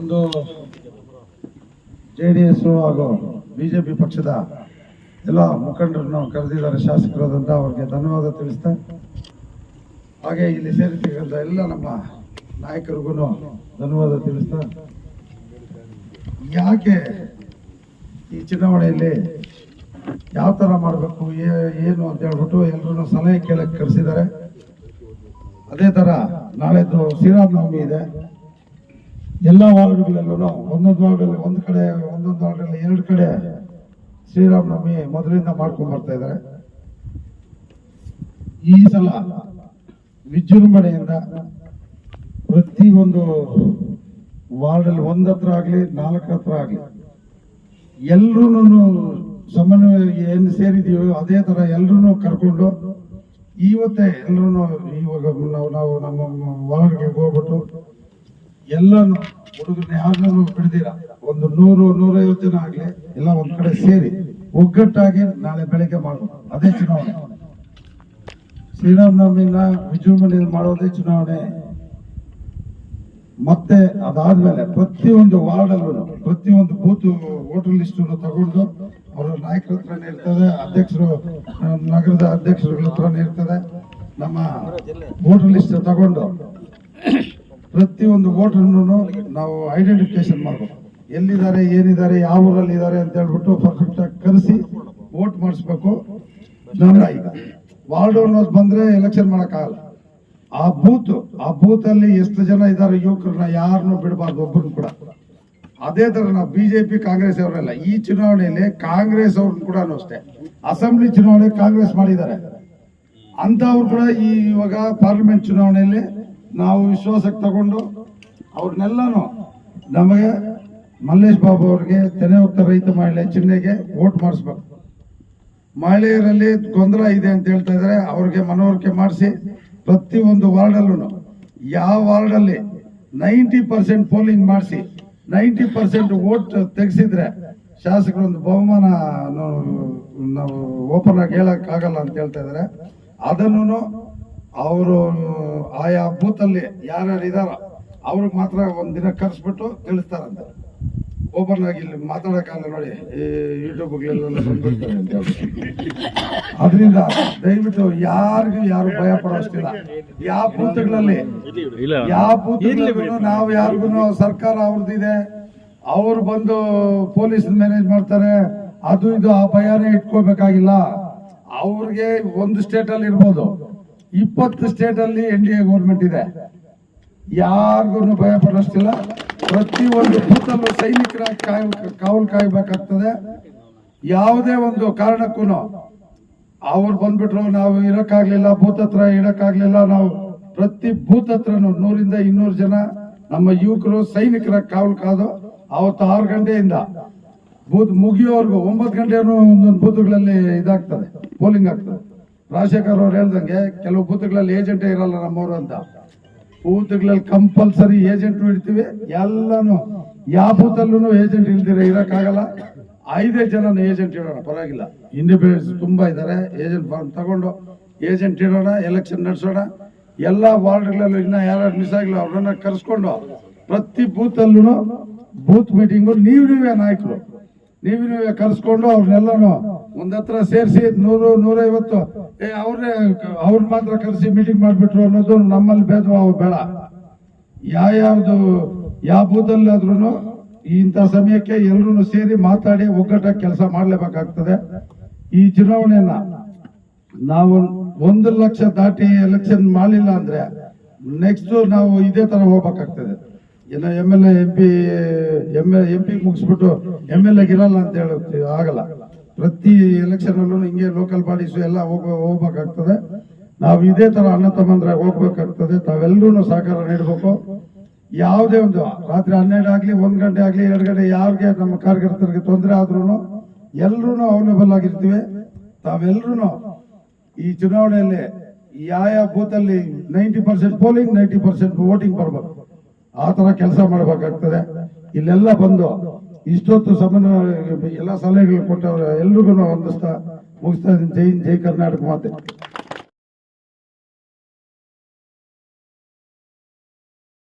ಒಂದು J D S ಹಾಗೂ BJP ಪಕ್ಷದ ಎಲ್ಲ ಮುಖಂಡರನ್ನು ಕರೆದಿದ್ದಾರೆ ಶಾಸಕರಾದಂಥ ಅವ್ರಿಗೆ ಧನ್ಯವಾದ ತಿಳಿಸ್ತಾ ಹಾಗೆ ಇಲ್ಲಿ ಸೇರಿರ್ತಕ್ಕಂಥ ಎಲ್ಲ ನಮ್ಮ ನಾಯಕರಿಗೂ ಧನ್ಯವಾದ ತಿಳಿಸ್ತಾ ಯಾಕೆ ಈ ಚುನಾವಣೆಯಲ್ಲಿ ಯಾವ ಥರ ಮಾಡಬೇಕು ಏನು ಅಂತ ಹೇಳ್ಬಿಟ್ಟು ಎಲ್ಲರೂ ಸಲಹೆ ಕೇಳಕ್ಕೆ ಕರೆಸಿದ್ದಾರೆ. ಅದೇ ಥರ ನಾಳೆದು ಶ್ರೀರಾಮನವಮಿ ಇದೆ. ಎಲ್ಲ ವಾರ್ಡ್ಗಳಲ್ಲೂ ಒಂದೊಂದು ವಾರ್ಡಲ್ಲಿ ಒಂದು ಕಡೆ, ಒಂದೊಂದು ವಾರ್ಡಲ್ಲಿ ಎರಡು ಕಡೆ ಶ್ರೀರಾಮನವಮಿ ಮೊದಲಿಂದ ಮಾಡ್ಕೊಂಡು ಬರ್ತಾ ಇದ್ದಾರೆ ಈ ಸಲ ವಿಜೃಂಭಣೆಯಿಂದ ಪ್ರತಿ ಒಂದು ವಾರ್ಡಲ್ಲಿ ಒಂದತ್ರ ಆಗಲಿ, ನಾಲ್ಕು ಹತ್ರ ಆಗಲಿ ಎಲ್ರೂ ಸಮನ್ವಯ ಏನು ಸೇರಿದೀವೋ ಅದೇ ತರ ಎಲ್ಲರೂ ಕರ್ಕೊಂಡು ಇವತ್ತೇ ಎಲ್ಲರೂ ಇವಾಗ ನಾವು ನಾವು ನಮ್ಮ ವಾರ್ಡ್ಗಳಿಗೆ ಹೋಗ್ಬಿಟ್ಟು ಎಲ್ಲಾನು ಹುಡುಗರನ್ನ ಯಾರನ್ನೂ ಬಿಡ್ದಿರ? ಒಂದು ನೂರು, ನೂರೈವತ್ತು ಜನ ಆಗ್ಲಿ, ಎಲ್ಲ ಒಂದ್ ಕಡೆ ಸೇರಿ ಒಗ್ಗಟ್ಟಾಗಿ ನಾಳೆ ಬೆಳಗ್ಗೆ ಮಾಡೋದು ಅದೇ ಚುನಾವಣೆ. ಶ್ರೀರಾಮನವಮಿನ ವಿಜೃಂಭಣೆಯಲ್ಲಿ ಮಾಡೋದೇ ಚುನಾವಣೆ. ಮತ್ತೆ ಅದಾದ್ಮೇಲೆ ಪ್ರತಿಯೊಂದು ವಾರ್ಡಲ್ಲೂ ಪ್ರತಿಯೊಂದು ಬೂತ್ ವೋಟರ್ ಲಿಸ್ಟ್ ತಗೊಂಡು ಅವರ ನಾಯಕರ ಹತ್ರ ಇರ್ತದೆ, ಅಧ್ಯಕ್ಷರು, ನಗರದ ಅಧ್ಯಕ್ಷರುಗಳ ಹತ್ರನೇ ಇರ್ತದೆ. ನಮ್ಮ ವೋಟರ್ ಲಿಸ್ಟ್ ತಗೊಂಡು ಪ್ರತಿಯೊಂದು ವೋಟರ್ನು ನಾವು ಐಡೆಂಟಿಫಿಕೇಶನ್ ಮಾಡಬೇಕು. ಎಲ್ಲಿದ್ದಾರೆ, ಏನಿದ್ದಾರೆ, ಯಾವ ಊರಲ್ಲಿ ಇದ್ದಾರೆ ಅಂತ ಹೇಳ್ಬಿಟ್ಟು ಪರ್ಫೆಕ್ಟ್ ಆಗಿ ಕರೆಸಿ ವೋಟ್ ಮಾಡಿಸ್ಬೇಕು. ವಾರ್ಡ್ ಅನ್ನೋದು ಬಂದ್ರೆ ಎಲೆಕ್ಷನ್ ಮಾಡೋಕ್ಕಾಗಲ್ಲ. ಆ ಬೂತ್ ಆ ಬೂತ್ ಅಲ್ಲಿ ಎಷ್ಟು ಜನ ಇದ್ದಾರೆ ಯುವಕರನ್ನ ಯಾರನ್ನು ಬಿಡಬಾರ್ದು ಒಬ್ಬರನ್ನು ಕೂಡ. ಅದೇ ತರ ನಾವು ಬಿಜೆಪಿ ಕಾಂಗ್ರೆಸ್ ಅವರೆಲ್ಲ ಈ ಚುನಾವಣೆಯಲ್ಲಿ ಕಾಂಗ್ರೆಸ್ ಅವ್ರನ್ನ ಕೂಡ ಅಷ್ಟೇ. ಅಸೆಂಬ್ಲಿ ಚುನಾವಣೆ ಕಾಂಗ್ರೆಸ್ ಮಾಡಿದ್ದಾರೆ. ಅಂತವ್ರು ಕೂಡ ಈ ಇವಾಗ ಪಾರ್ಲಿಮೆಂಟ್ ಚುನಾವಣೆಯಲ್ಲಿ ನಾವು ವಿಶ್ವಾಸಕ್ಕೆ ತಗೊಂಡು ಅವ್ರನ್ನೆಲ್ಲನೂ ನಮಗೆ ಮಲ್ಲೇಶ್ ಬಾಬು ಅವ್ರಿಗೆ ತೆನೆ ಉತ್ತರ ರೈತ ಮಹಿಳೆ ಚಿಹ್ನೆಗೆ ವೋಟ್ ಮಾಡಿಸ್ಬೇಕು. ಮಹಿಳೆಯರಲ್ಲಿ ಗೊಂದಲ ಇದೆ ಅಂತ ಹೇಳ್ತಾ ಇದ್ದಾರೆ. ಅವ್ರಿಗೆ ಮನವರಿಕೆ ಮಾಡಿಸಿ ಪ್ರತಿಯೊಂದು ವಾರ್ಡಲ್ಲೂ ಯಾವ ವಾರ್ಡಲ್ಲಿ ನೈಂಟಿ ಪರ್ಸೆಂಟ್ ಪೋಲಿಂಗ್ ಮಾಡಿಸಿ ನೈಂಟಿ ಪರ್ಸೆಂಟ್ ವೋಟ್ ತೆಗೆಸಿದ್ರೆ ಶಾಸಕರು ಒಂದು ಬಹುಮಾನ ನಾವು ಓಪನ್ ಆಗಿ ಹೇಳೋಕ್ಕಾಗಲ್ಲ ಅಂತ ಹೇಳ್ತಾ ಇದ್ದಾರೆ. ಅದನ್ನು ಅವರು, ಆಯಾ ಬೂತಲ್ಲಿ ಯಾರ್ಯಾರು ಇದಾರ ಅವ್ರಿಗೆ ಮಾತ್ರ ಒಂದು ದಿನ ಕರ್ಸ್ಬಿಟ್ಟು ತಿಳಿಸ್ತಾರಂತೆ. ಓಪನ್ ಆಗಿ ಇಲ್ಲಿ ಮಾತಾಡೋಕ್ಕಾಗಲ್ಲ ನೋಡಿ, ಈ ಯೂಟ್ಯೂಬ್ಗಳೆಲ್ಲ ಬಂದ್ಬಿಡ್ತಾರೆ ಅಂತ ಅದರಿಂದ ದಯವಿಟ್ಟು ಯಾರಿಗೂ ಯಾರು ಭಯ ಪಡೋಷ್ಟಿಲ್ಲ. ಯಾವ ಬೂತ್ಗಳಲ್ಲಿ ಯಾವ ಬೂತ್ಗಳಲ್ಲೂ ನಾವು ಯಾರಿಗೂ ಸರ್ಕಾರ ಅವ್ರದ್ದಿದೆ. ಅವ್ರು ಬಂದು ಪೊಲೀಸ್ ಮ್ಯಾನೇಜ್ ಮಾಡ್ತಾರೆ. ಅದು ಇದು ಆ ಭಯನೇ ಇಟ್ಕೋಬೇಕಾಗಿಲ್ಲ ಅವ್ರಿಗೆ ಒಂದು ಸ್ಟೇಟ್ ಅಲ್ಲಿ ಇರ್ಬೋದು. ಇಪ್ಪತ್ತು ಸ್ಟೇಟ್ ಅಲ್ಲಿ ಎನ್ ಡಿ ಎ ಗೌರ್ಮೆಂಟ್ ಇದೆ. ಯಾರಿಗೂ ಭಯ ಪಡಸ್ತಿಲ್ಲ ಪ್ರತಿ ಒಂದು ಬೂತಲ್ಲೂ ಸೈನಿಕರ ಕಾಯ್ ಕಾವಲು ಕಾಯ್ಬೇಕಾಗ್ತದೆ. ಯಾವುದೇ ಒಂದು ಕಾರಣಕ್ಕೂ ಅವ್ರು ಬಂದ್ಬಿಟ್ರು, ನಾವು ಇರಕ್ಕಾಗ್ಲಿಲ್ಲ ಬೂತ್ ಹತ್ರ ಇಡಕ್ಕಾಗ್ಲಿಲ್ಲ, ನಾವು ಪ್ರತಿ ಬೂತ್ ಹತ್ರ ನೂರಿಂದ ಇನ್ನೂರು ಜನ ನಮ್ಮ ಯುವಕರು, ಸೈನಿಕರ ಕಾವಲು ಕಾದು ಅವತ್ತು ಆರು ಗಂಟೆಯಿಂದ ಬೂತ್ ಮುಗಿಯೋವರೆಗೂ, ಒಂಬತ್ತು ಗಂಟೆಯೂ ಒಂದೊಂದು ಬೂತ್ಗಳಲ್ಲಿ ಇದಾಗ್ತದೆ, ಪೋಲಿಂಗ್ ಆಗ್ತದೆ. ರಾಜಶೇಖರ್ ಅವ್ರು ಹೇಳ್ದಂಗೆ ಕೆಲವು ಬೂತ್ಗಳಲ್ಲಿ ಏಜೆಂಟೇ ಇರಲ್ಲ ನಮ್ಮವರು ಅಂತ. ಬೂತ್ಗಳಲ್ಲಿ ಕಂಪಲ್ಸರಿ ಏಜೆಂಟ್ ಇಡ್ತೀವಿ, ಎಲ್ಲಾನು ಯಾವ ಬೂತಲ್ಲೂ ಏಜೆಂಟ್ ಇಲ್ದಿರ ಇರೋಕ್ಕಾಗಲ್ಲ. ಐದೇ ಜನ ಏಜೆಂಟ್ ಇಡೋಣ, ಪರವಾಗಿಲ್ಲ. ಇಂಡಿಪೆಂಡೆನ್ಸ್ ತುಂಬಾ ಇದ್ದಾರೆ ಏಜೆಂಟ್ ಫಾರ್ಮ್ ತಗೊಂಡು ಏಜೆಂಟ್ ಇಡೋಣ ಎಲೆಕ್ಷನ್ ನಡೆಸೋಣ. ಎಲ್ಲ ವಾರ್ಡ್ಗಳಲ್ಲೂ ಇನ್ನ ಯಾರು ಮಿಸ್ ಆಗಿಲ್ಲ ಅವ್ರನ್ನ ಕರೆಸ್ಕೊಂಡು ಪ್ರತಿ ಬೂತಲ್ಲೂ ಬೂತ್ ಮೀಟಿಂಗು ನೀವು ನೀವೇ ನಾಯಕರು. ನೀವು ನೀವೇ ಕರೆಸ್ಕೊಂಡು ಅವ್ರನ್ನೆಲ್ಲನೂ ಒಂದ್ ಹತ್ರ ಸೇರಿಸಿ ನೂರು, ನೂರೈವತ್ತು. ಏ ಅವ್ರನ್ನೇ ಅವ್ರ ಮಾತ್ರ ಕರೆಸಿ ಮೀಟಿಂಗ್ ಮಾಡ್ಬಿಟ್ರು ಅನ್ನೋದು ನಮ್ಮಲ್ಲಿ ಭೇದ ಬೇಡ. ಬೇಡ ಯಾವ್ಯಾವ್ದು ಯಾವ ಬೂತಲ್ಲಿ ಆದ್ರೂ ಇಂಥ ಸಮಯಕ್ಕೆ ಎಲ್ಲರೂ ಸೇರಿ ಮಾತಾಡಿ ಒಗ್ಗಟ್ಟಾಗಿ ಕೆಲಸ ಮಾಡಲೇಬೇಕಾಗ್ತದೆ. ಈ ಚುನಾವಣೆಯನ್ನ ನಾವು ಒಂದು ಲಕ್ಷ ದಾಟಿ ಎಲೆಕ್ಷನ್ ಮಾಡಲಿಲ್ಲ ಅಂದ್ರೆ ನೆಕ್ಸ್ಟ್ ನಾವು ಇದೇ ತರ ಹೋಗ್ಬೇಕಾಗ್ತದೆ. ಇನ್ನು M L A M P M L M P ಮುಗಿಸ್ಬಿಟ್ಟು M L ಇರಲ್ಲ ಅಂತ ಹೇಳೋಕೆ ಆಗಲ್ಲ. ಪ್ರತಿ ಎಲೆಕ್ಷನಲ್ಲೂ ಹಿಂಗೆ ಲೋಕಲ್ ಬಾಡೀಸ್ ಎಲ್ಲ ಹೋಗ, ಹೋಗ್ಬೇಕಾಗ್ತದೆ. ನಾವು ಇದೇ ತರ ಅಣ್ಣ ತಮ್ಮಂದ್ರೆ ಹೋಗ್ಬೇಕಾಗ್ತದೆ. ತಾವೆಲ್ಲರೂ ಸಹಕಾರ ನೀಡಬೇಕು. ಯಾವುದೇ ಒಂದು ರಾತ್ರಿ ಹನ್ನೆರಡು ಆಗಲಿ, ಒಂದು ಗಂಟೆ ಆಗಲಿ, ಎರಡು ಗಂಟೆ ಯಾರಿಗೆ ನಮ್ಮ ಕಾರ್ಯಕರ್ತರಿಗೆ ತೊಂದರೆ ಆದ್ರೂ ಎಲ್ಲರೂ ಅವೈಲೇಬಲ್ ಆಗಿರ್ತೀವಿ. ತಾವೆಲ್ಲರೂ ಈ ಚುನಾವಣೆಯಲ್ಲಿ ಯಾವ ಯಾವ ಅಲ್ಲಿ ninety percent polling ninety percent voting ಬರ್ಬೇಕು. ಆ ತರ ಕೆಲಸ ಮಾಡಬೇಕಾಗ್ತದೆ. ಇಲ್ಲೆಲ್ಲ ಬಂದು ಇಷ್ಟೊತ್ತು ಸಮನ್ವಯ ಎಲ್ಲ ಸಲಹೆಗಳು ಕೊಟ್ಟವ್ರು ಎಲ್ರಿಗೂ ಹೊಂದಿಸ್ತಾ ಮುಗಿಸ್ತಾ ಇದ್ದೀನಿ. ಜೈ ಹಿಂದ್, ಜೈ ಕರ್ನಾಟಕ ಮಾತೆ.